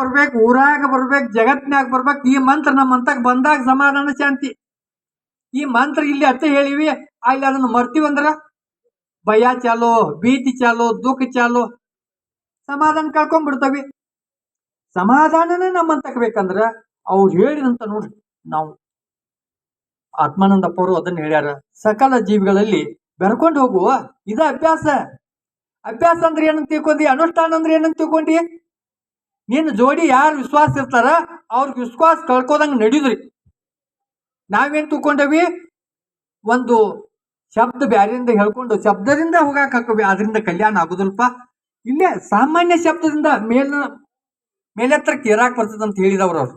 ಬರ್ಬೇಕು, ಊರಾಗ ಬರ್ಬೇಕು ಜಗತ್ನ್ಯಾಗ ಬರ್ಬೇಕು, ಈ ಮಂತ್ರ ನಮ್ಮ ಅಂತಕ್ ಬಂದಾಗ ಸಮಾಧಾನ, ಶಾಂತಿ. ಈ ಮಂತ್ರ ಇಲ್ಲಿ ಅರ್ಥ ಹೇಳಿವಿ ಅಲ್ಲಿ ಅದನ್ನ ಮರ್ತೀವಂದ್ರ ಭಯ ಚಾಲೋ, ಭೀತಿ ಚಾಲೋ, ದುಃಖ ಚಾಲೋ, ಸಮಾಧಾನ ಕಳ್ಕೊಂಡ್ಬಿಡ್ತವಿ. ಸಮಾಧಾನನೇ ನಮ್ಮಂತಕ್ ಬೇಕಂದ್ರ ಅವ್ರು ಹೇಳಿದಂತ ನೋಡ್ರಿ ನಾವು. ಆತ್ಮಾನಂದಪ್ಪ ಅವರು ಅದನ್ನ ಹೇಳ್ಯಾರ, ಸಕಲ ಜೀವಿಗಳಲ್ಲಿ ಬೆರ್ಕೊಂಡು ಹೋಗುವ, ಇದ ಅಭ್ಯಾಸ. ಅಭ್ಯಾಸ ಅಂದ್ರೆ ಏನಂತ ತಿಳ್ಕೊಂಡಿ, ಅನುಷ್ಠಾನ ಅಂದ್ರೆ ಏನಂತ ತಿಳ್ಕೊಂಡಿ? ನಿನ್ನ ಜೋಡಿ ಯಾರು ವಿಶ್ವಾಸ ಇರ್ತಾರ ಅವ್ರಿಗೆ ವಿಶ್ವಾಸ ಕಳ್ಕೋದಂಗೆ ನಡೀದ್ರಿ. ನಾವೇನ್ ತಿಳ್ಕೊಂಡವಿ? ಒಂದು ಶಬ್ದ ಬ್ಯಾರಿಂದ ಹೇಳ್ಕೊಂಡು ಶಬ್ದದಿಂದ ಹೋಗಾಕ ಅದರಿಂದ ಕಲ್ಯಾಣ ಆಗುದಿಲ್ಪ ಇಲ್ಲೇ ಸಾಮಾನ್ಯ ಶಬ್ದದಿಂದ ಮೇಲ ಮೇಲೆತ್ತರಕ್ಕೆ ಏರಾಕ್ ಬರ್ತದೆ ಅಂತ ಹೇಳಿದವ್ರು ಅವ್ರು.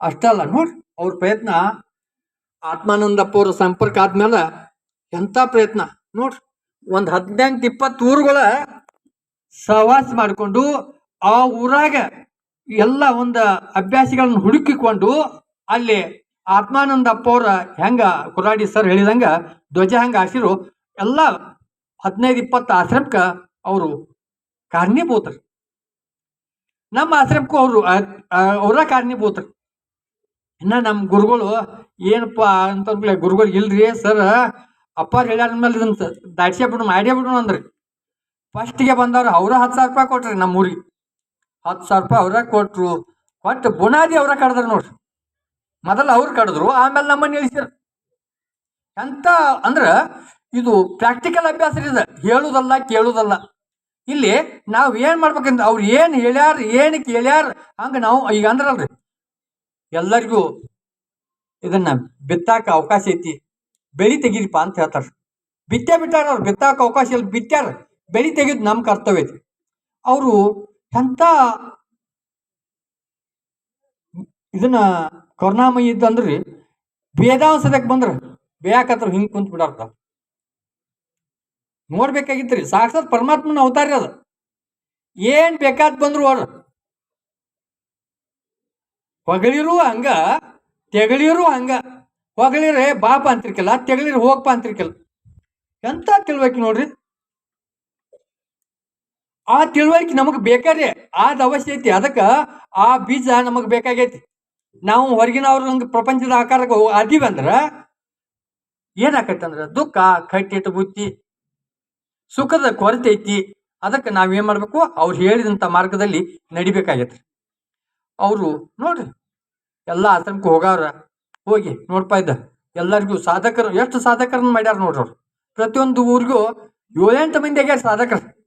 ಅಷ್ಟಲ್ಲ ನೋಡ್ರಿ ಅವ್ರ ಪ್ರಯತ್ನ ಆತ್ಮಾನಂದಪ್ಪ ಅವ್ರ ಸಂಪರ್ಕ ಆದ್ಮೇಲೆ ಎಂತ ಪ್ರಯತ್ನ? ನೋಡ್ರಿ ಒಂದು ಹದಿನೆಂಟು ಇಪ್ಪತ್ತು ಊರುಗಳ ಸಹವಾಸ ಮಾಡಿಕೊಂಡು ಆ ಊರಾಗ ಎಲ್ಲ ಒಂದು ಅಭ್ಯಾಸಿಗಳನ್ನ ಹುಡುಕಿಕೊಂಡು ಅಲ್ಲಿ ಆತ್ಮಾನಂದಪ್ಪ ಅವ್ರ ಹೆಂಗ ಕುರಾಡಿ ಸರ್ ಹೇಳಿದಂಗ ಧ್ವಜ ಹೆಂಗ ಹಾಸಿರು ಎಲ್ಲ ಹದಿನೈದು ಇಪ್ಪತ್ತು ಆಶ್ರಮಕ್ಕ ಅವರು ಕಾರಣೀಭೂತರು ನಮ್ಮ ಆಶ್ರಮಕ್ಕೂ ಅವರು ಅವರ ಕಾರಣೀಭೂತರು ಇನ್ನ ನಮ್ಮ ಗುರುಗಳು ಏನಪ್ಪ ಅಂತ ಗುರುಗಳು ಇಲ್ರಿ ಸರ್ ಅಪ್ಪ ಹೇಳ್ಯಾರ ಮೇಲೆ ಇದನ್ನ ದಾಡ್ಸೇ ಬಿಡು ಮಾಡೇ ಅಂದ್ರೆ. ಅಂದ್ರಿ ಫಸ್ಟಿಗೆ ಬಂದವ್ರು ಅವ್ರ ಹತ್ತು ಸಾವಿರ ರೂಪಾಯಿ ಕೊಟ್ರಿ ನಮ್ಮ ಊರಿಗೆ ಹತ್ತು ಸಾವಿರ ರೂಪಾಯಿ ಅವ್ರ ಕೊಟ್ರು. ಕೊಟ್ಟು ಬುನಾದಿ ಅವ್ರ ಕಡ್ದ್ರು ನೋಡ್ರಿ. ಮೊದಲು ಅವ್ರು ಕಡಿದ್ರು, ಆಮೇಲೆ ನಮ್ಮನ್ನ ಇಳಿಸಿದ್ರು ಎಂತ ಅಂದ್ರೆ ಇದು ಪ್ರಾಕ್ಟಿಕಲ್ ಅಭ್ಯಾಸ ಇದು. ಹೇಳುದಲ್ಲ, ಕೇಳುದಲ್ಲ. ಇಲ್ಲಿ ನಾವು ಏನು ಮಾಡ್ಬೇಕಂದ್ರೆ ಅವ್ರು ಏನು ಹೇಳ್ಯಾರ ಏನು ಕೇಳ್ಯಾರ ಹಂಗೆ ನಾವು, ಈಗ ಅಂದ್ರಲ್ರಿ. ಎಲ್ಲರಿಗೂ ಇದನ್ನ ಬಿತ್ತಾಕ ಅವಕಾಶ ಐತಿ. ಬೆಳಿ ತೆಗೀರಿಪ್ಪ ಅಂತ ಹೇಳ್ತಾರೆ. ಬಿತ್ತೇ ಬಿಟ್ಟಾರ ಅವ್ರು, ಬಿತ್ತಾಕ ಅವಕಾಶ ಇಲ್ಲ ಬಿತ್ತಾರ ಬೆಳಿ ತೆಗೆದು ನಮ್ಮ ಕರ್ತವ್ಯ ಐತಿ. ಅವರು ಎಂತ ಇದನ್ನ ಕರುಣಾಮಯಿ ಇದ್ದಂದ್ರಿ ವೇದಾಂಸದಕ್ಕೆ ಬಂದ್ರ ಬೇಯಾಕತ್ರ ಹಿಂಗೆ ಕುಂತ್ ಬಿಡಾರ್ದ. ನೋಡ್ಬೇಕಾಗಿತ್ರಿ, ಸಾಕ್ಷಾತ್ ಪರಮಾತ್ಮನ ಅವತಾರ ಅದ. ಏನ್ ಬೇಕಾದ್ ಬಂದ್ರು ಅವ್ರ ಹೊಗಳಿರು ಹಂಗ, ತೆಗಳಿರು ಹಂಗ. ಹೊಗಳಿರೇ, ಬಾಪ ಅಂತಿರ್ಕಲ್ಲ, ತೆಗಳಿರು ಹೋಗಪ್ಪ ಅಂತಿರ್ಕಲ್ಲ. ಎಂತ ತಿಳ್ಬೇಕು ನೋಡ್ರಿ? ಆ ತಿಳುವಳಿಕೆ ನಮಗೆ ಬೇಕಾದ್ರೆ ಆದ ಅವಶ್ಯ ಐತಿ. ಅದಕ್ಕ ಆ ಬೀಜ ನಮಗೆ ಬೇಕಾಗೈತಿ. ನಾವು ಹೊರಗಿನವ್ರ ನಮ್ಗೆ ಪ್ರಪಂಚದ ಆಕಾರಕ್ಕೆ ಅದೀವಿ ಅಂದ್ರ ದುಃಖ, ಕಟ್ಟಿಟ್ಟು ಬುತ್ತಿ ಸುಖದ ಕೊರತೆ ಐತಿ. ಅದಕ್ಕೆ ನಾವೇನು ಮಾಡಬೇಕು? ಅವ್ರು ಹೇಳಿದಂತ ಮಾರ್ಗದಲ್ಲಿ ನಡಿಬೇಕಾಗೈತ್ರಿ. ಅವರು ನೋಡ್ರಿ, ಎಲ್ಲ ಆಶ್ರಮಕ್ಕೆ ಹೋಗವ್ರ ಹೋಗಿ ನೋಡ್ಪಾ ಇದ್ದ. ಎಲ್ಲರಿಗೂ ಸಾಧಕರು, ಎಷ್ಟು ಸಾಧಕರನ್ನ ಮಾಡ್ಯಾರ ನೋಡ್ರಿ ಅವ್ರು. ಪ್ರತಿಯೊಂದು ಊರಿಗೂ ಏಳೆಂಟು ಮಂದಿ ಆಗ್ಯಾರ ಸಾಧಕರು.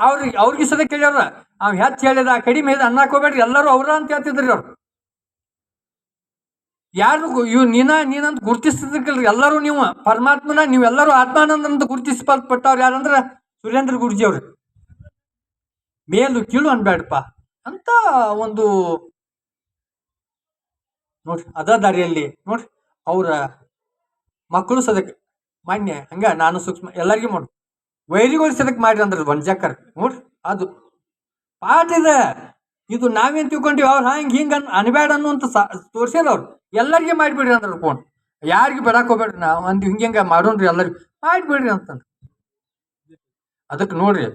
ಅವ್ರಿಗೆ ಅವ್ರಿಗೆ ಸದ ಕೇಳ್ಯಾರ. ಅವ್ ಹೆಚ್ಚು ಹೇಳಿದ ಕಡಿಮೆ ಹೇಳಿದ ಅನ್ನ ಹೋಗ್ಬೇಡ್ರಿ ಎಲ್ಲರೂ ಅವ್ರ ಅಂತ ಹೇಳ್ತಿದ್ರಿ ಅವ್ರು. ಯಾರು ಇವ್ ನೀನ, ನೀನಂತ ಗುರುತಿಸ್ತಿದ್ರಿ ಎಲ್ಲರೂ ನೀವು. ಪರಮಾತ್ಮನ, ನೀವೆಲ್ಲರೂ ಆತ್ಮಾನಂದ ಅಂತ ಗುರುತಿಸಲ್ಪಟ್ಟವ್ರು ಯಾರಂದ್ರ ಸುರೇಂದ್ರ ಗುರುಜಿ ಅವ್ರು. ಮೇಲು ಕೀಳು ಅನ್ಬೇಡಪ್ಪ ಅಂತ ಒಂದು ನೋಡ್ರಿ, ಅದ ದಾರಿಯಲ್ಲಿ ನೋಡ್ರಿ, ಅವ್ರ ಮಕ್ಕಳು ಸದಕ್ಕೆ ಮಾನ್ಯ, ಹಂಗ ನಾನು ಸೂಕ್ಷ್ಮ ಎಲ್ಲರಿಗೂ ಮಾಡು ವೈರಿಗಳು ಮಾಡಿರಿ ಅಂದ್ರೆ ಬಂಜಾಕರ್ ನೋಡ್ರಿ ಅದು. ಪಾಠ ಇದೆ. ಇದು ನಾವೇನ್ ತಿಳ್ಕೊಂಡಿವಿ ಅವ್ರು ಹಂಗೆ ಹಿಂಗೆ ಅನ್ ಅನ್ಬೇಡ ಅನ್ನುವಂತ ತೋರಿಸ್ಯಾರ ಅವ್ರು. ಎಲ್ಲರಿಗೆ ಮಾಡಿಬಿಡ್ರಿ ಅಂದ್ರೆ ಫೋನ್ ಯಾರಿಗೂ ಬಿಡಕ್ಕೆ ಹೋಗ್ಬೇಡ್ರಿ ನಾವು. ಒಂದು ಹಿಂಗ ಹಿಂಗೆ ಮಾಡೋಣ್ರಿ ಎಲ್ಲರಿಗೂ. ಮಾಡಿಬಿಡ್ರಿ ಅಂತಂದ್ರೆ. ಅದಕ್ಕೆ ನೋಡ್ರಿ,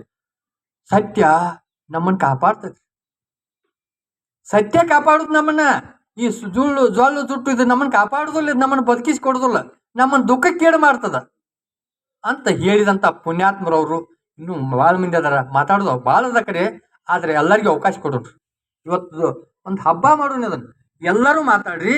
ಸತ್ಯ ನಮ್ಮನ್ನು ಕಾಪಾಡ್ತೈತಿ. ಸತ್ಯ ಕಾಪಾಡುದು ನಮ್ಮನ್ನ. ಈ ಸುಳ್ಳು ಜೊಲ್ಲು ಜುಟ್ಟು ಇದು ನಮ್ಮನ್ನು ಕಾಪಾಡುದಿಲ್ಲ, ಇದು ನಮ್ಮನ್ನ ಬದುಕಿಸಿ ಕೊಡುದಿಲ್ಲ ನಮ್ಮನ್ನ ದುಃಖಕ್ಕೇಡು ಮಾಡ್ತದ. ಅಂತ ಹೇಳಿದಂತ ಪುಣ್ಯಾತ್ಮರವರು ಇನ್ನು ಭಾಳ ಮಂದಿ ಅದಾರ ಮಾತಾಡೋದು ಭಾಳ ಕಡೆ, ಆದರೆ ಎಲ್ಲರಿಗೂ ಅವಕಾಶ ಕೊಡೋಣ ಇವತ್ತು ಒಂದು ಹಬ್ಬ ಮಾಡೋಣ ಅದನ್ನು. ಎಲ್ಲರೂ ಮಾತಾಡ್ರಿ.